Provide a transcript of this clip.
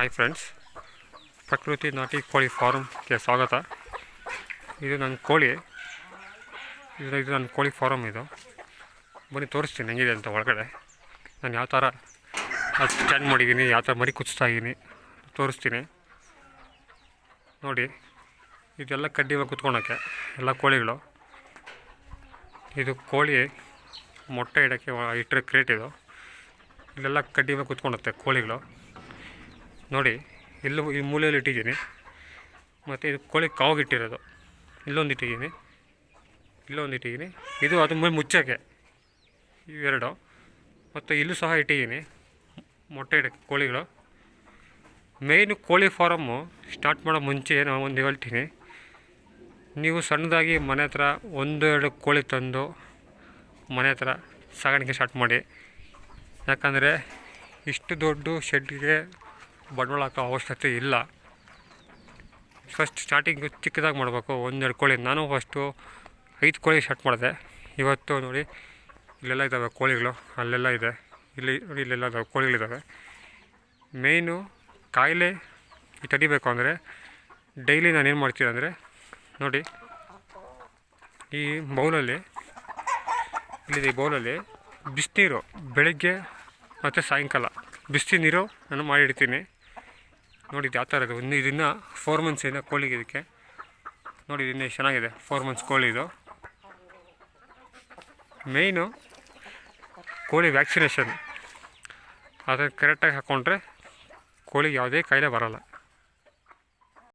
Hi friends ಪ್ರಕೃತಿ ನಾಟಿ ಕೋಳಿ ಫಾರಮ್ಗೆ ಸ್ವಾಗತ. ಇದು ನನ್ನ ಕೋಳಿ. ಇದು ಇದು ನನ್ನ ಕೋಳಿ ಫಾರಮ್ ಇದು. ಬನ್ನಿ, ತೋರಿಸ್ತೀನಿ ಹೆಂಗಿದೆ ಅಂತ ಒಳಗಡೆ. ನಾನು ಯಾವ ಥರ ಅದು ಸ್ಟ್ಯಾಂಡ್ ಮಾಡಿದ್ದೀನಿ, ಯಾವ ಥರ ಮರಿ ಕುಚ್ತಾ ಇದ್ದೀನಿ ತೋರಿಸ್ತೀನಿ. ನೋಡಿ, ಇದೆಲ್ಲ ಕಡ್ಡಿ ಮೇಲೆ ಕುತ್ಕೊಳಕ್ಕೆ, ಎಲ್ಲ ಕೋಳಿಗಳು. ಇದು ಕೋಳಿ ಮೊಟ್ಟೆ ಇಡೋಕ್ಕೆ ಇಟ್ಟರೆ ಕ್ರೇಟ್ ಇದು. ಇಲ್ಲೆಲ್ಲ ಮೇಲೆ ಕುತ್ಕೊಳುತ್ತೆ ಕೋಳಿಗಳು. ನೋಡಿ ಇಲ್ಲೂ ಈ ಮೂಲೆಯಲ್ಲಿ ಇಟ್ಟಿದ್ದೀನಿ. ಮತ್ತು ಇದು ಕೋಳಿ ಕಾವಾಗಿಟ್ಟಿರೋದು ಇಲ್ಲೊಂದು ಇಟ್ಟಿದ್ದೀನಿ. ಇಲ್ಲೊಂದು ಇಟ್ಟಿದ್ದೀನಿ. ಇದು ಅದು ಮೇಲೆ ಮುಚ್ಚೋಕ್ಕೆ ಇವೆರಡು. ಮತ್ತು ಇಲ್ಲೂ ಸಹ ಇಟ್ಟಿದ್ದೀನಿ. ಮೊಟ್ಟೆ ಇಡೋಕ್ಕೆ ಕೋಳಿಗಳು. ಮೇಯ್ನು ಕೋಳಿ ಫಾರಮ್ಮು ಸ್ಟಾರ್ಟ್ ಮಾಡೋ ಮುಂಚೆ ನಾನು ಒಂದು ಹೇಳ್ತೀನಿ. ನೀವು ಸಣ್ಣದಾಗಿ ಮನೆ ಹತ್ರ ಒಂದು ಎರಡು ಕೋಳಿ ತಂದು ಮನೆ ಹತ್ರ ಸಾಗಾಣಿಕೆ ಸ್ಟಾರ್ಟ್ ಮಾಡಿ. ಯಾಕಂದರೆ ಇಷ್ಟು ದೊಡ್ಡ ಶೆಡ್ಗೆ ಬಂಡವಾಳ ಹಾಕೋ ಅವಶ್ಯಕತೆ ಇಲ್ಲ. ಫಸ್ಟ್ ಸ್ಟಾರ್ಟಿಂಗ್ ಚಿಕ್ಕದಾಗಿ ಮಾಡಬೇಕು, ಒಂದೆರಡು ಕೋಳಿ. ನಾನು ಫಸ್ಟು ಐದು ಕೋಳಿ ಸ್ಟಾರ್ಟ್ ಮಾಡಿದೆ. ಇವತ್ತು ನೋಡಿ, ಇಲ್ಲೆಲ್ಲ ಇದ್ದಾವೆ ಕೋಳಿಗಳು, ಅಲ್ಲೆಲ್ಲ ಇದೆ. ಇಲ್ಲಿ ನೋಡಿ, ಇಲ್ಲೆಲ್ಲ ಇದ್ದಾವೆ ಕೋಳಿಗಳಿದ್ದಾವೆ ಮೇಯ್ನು ಕಾಯಿಲೆ ತಡಿಬೇಕು ಅಂದರೆ ಡೈಲಿ ನಾನು ಏನು ಮಾಡ್ತೀನಿ ಅಂದರೆ, ನೋಡಿ, ಈ ಬೌಲಲ್ಲಿ, ಇಲ್ಲಿದೆ ಈ ಬೌಲಲ್ಲಿ ಬಿಸಿನೀರು, ಬೆಳಗ್ಗೆ ಮತ್ತು ಸಾಯಂಕಾಲ. ಬಿಸಿನೀರು ನಾನು ಮಾಡಿಡ್ತೀನಿ ನೋಡಿ ಯಾವ ಥರ ಇದೆ. ಒಂದು ಇದನ್ನು ಫೋರ್ ಮಂತ್ಸ್ ಇದೆ ಕೋಳಿಗೆ ಇದಕ್ಕೆ. ನೋಡಿ ಇದನ್ನು ಚೆನ್ನಾಗಿದೆ ಫೋರ್ ಮಂತ್ಸ್ ಕೋಳಿ ಇದು. ಮೇಯ್ನು ಕೋಳಿ ವ್ಯಾಕ್ಸಿನೇಷನ್ ಅದನ್ನು ಕರೆಕ್ಟಾಗಿ ಹಾಕ್ಕೊಂಡ್ರೆ ಕೋಳಿಗೆ ಯಾವುದೇ ಕಾಯಿಲೆ ಬರೋಲ್ಲ.